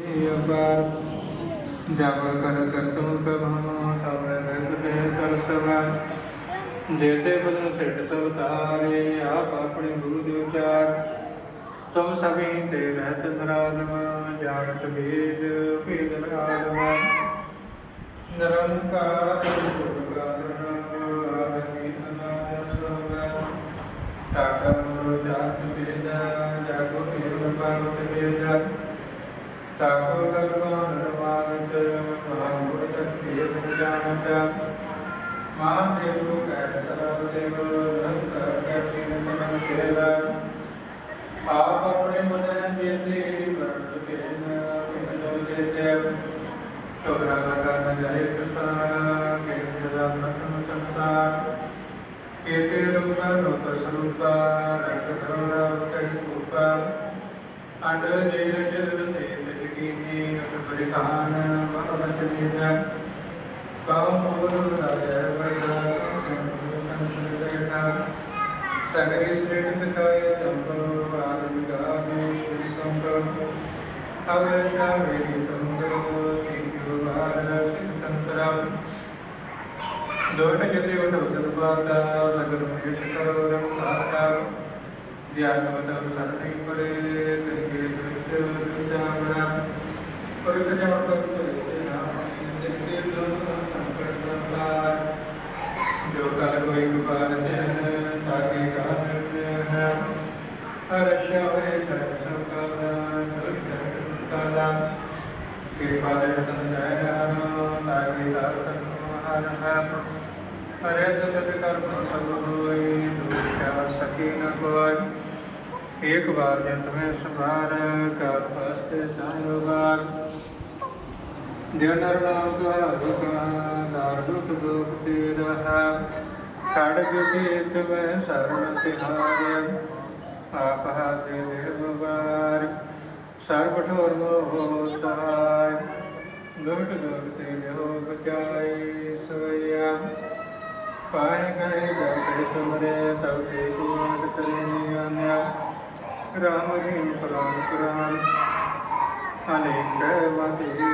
ਅਪਾਰ ਬਦਨ ਸਿੱਟ ਸਭ ਤਾਰੇ ਆਪ ਆਪਣੇ ਗੁਰੂ ਦੇ ਉਚਾਰ ਤੁਮ ਸਭੀ ਤੇ ਰਹਿਤ ਨਰਾਲਮ ਜਾਗਤ ਬੀਜ ਭੇਦ ਆਲਮ ਨਿਰੰਕਾਰ ਗੁਰਗਾਰਨ ਤਕੀਰ ਜਾਣਤ ਮਹਾਦੇਵ ਕਹਿ ਸਰਬ ਦੇਵ ਨਿਰੰਕਾਰ ਕੈਸੀ ਨਮਨ ਸੇਵਾ ਆਪ ਆਪਣੇ ਮਨ ਜੇਤੇ ਪ੍ਰਗਟ ਕੇ ਨਾ ਕਿਨੋ ਜੇਤੇ ਚੋਰਾ ਲਗਾ ਨ ਜਾਏ ਸੰਸਾਰ ਕੇ ਜਦਾ ਨਤਨ ਸੰਸਾਰ ਕੇ ਤੇ ਰੂਪ ਰੂਪ ਸਰੂਪਾ ਰੰਗ ਧਰੋੜਾ ਉਤੇ ਸੂਪਾ ਅੰਡ ਜੀਰ ਜਲ ਸੇ ਤਜਕੀਨੀ ਅਟ ਪਰਿਖਾਨ ਮਹਵਤ ਨੀਜਾ ਕਾਮ ਪੂਰਨ ਰਾਜੈ ਵਰਗਾ ਸੰਤ ਜਗਤਾ ਸਗਰੀ ਸ੍ਰਿਸ਼ਟ ਕਾਇ ਜੰਪੋ ਆਦਿ ਗਾਮੇ ਸ਼੍ਰੀ ਸੰਤੋ ਅਵੈ ਸ਼ਾਵੇਰੀ ਸੰਤੋ ਕੀਨਿ ਵਾਰ ਸਿੰਤੰਤਰਾ ਦੋਟ ਜਤੇ ਉਟ ਉਤਰ ਬਾਤਾ ਨਗਰ ਮੇਸ਼ ਕਰੋ ਰੰਗਾਤਾ ਧਿਆਨਵਤ ਸਰਣੀ ਪਰੇ ਤਿਰਗੇ ਦ੍ਰਿਸ਼ਟ ਜਾਮਣਾ ਪਰਿਤ ਜਾਮ ਕਰ ਤੇ ਨਾਮ ਜਿਤੇ ਦੋਨ ਸੰਕਟ ਸੰਸਾਰ ਜੋ ਕਲ ਕੋਈ ਕੁਪਾਰ ਜਨ ਤਾਕੇ ਕਾਨ ਹੈ ਹਰ ਸ਼ਾਵੇ ਕਰ ਸੰਕਾਲਾ ਕਰ ਸੰਕਾਲਾ ਕਿਰਪਾ ਦੇ ਤਨ ਜੈ ਨਾਮ ਤਾਕੇ ਦਰ ਤਨ ਮਹਾਨ ਹੈ ਹਰੇ ਤਤ ਕਰ ਪ੍ਰਸੰਨ ਹੋਈ ਦੁਖਿਆ ਸਕੀ ਨ ਕੋਈ। ਇੱਕ ਵਾਰ ਜੰਤ ਮੈਂ ਸੰਭਾਰ ਕਰ ਪਸਤੇ ਚਾਹੋ ਵਾਰ। ਜਿਉ ਨਾਮ ਤੁਹਾਰੂ ਕਾ ਦਾਰ ਦੁਖ ਦੁਖ ਤੇ ਰਹਾ ਖੜਗ ਕੀਤ ਮੈਂ ਸਰਣ ਤਿਹਾਰ। ਆਪ ਹਾਥੇ ਨਿਰਭਵਾਰ ਸਰਬ ਠੋਰ ਮੋਹ ਸਹਾਇ ਦੁਖ ਦੁਖ ਤੇ ਜੋ ਬਚਾਈ ਸਵਈਆ। ਪਾਏ ਗਏ ਜਗਤ ਤੁਮਰੇ ਤਬ ਤੇ ਕੁਮਾਰ ਕਰੇ ਨਿਆਨਿਆ ਰਾਮ ਜੀ ਪ੍ਰਾਨ ਪ੍ਰਾਨ ਅਨੇਕ ਮਤੀ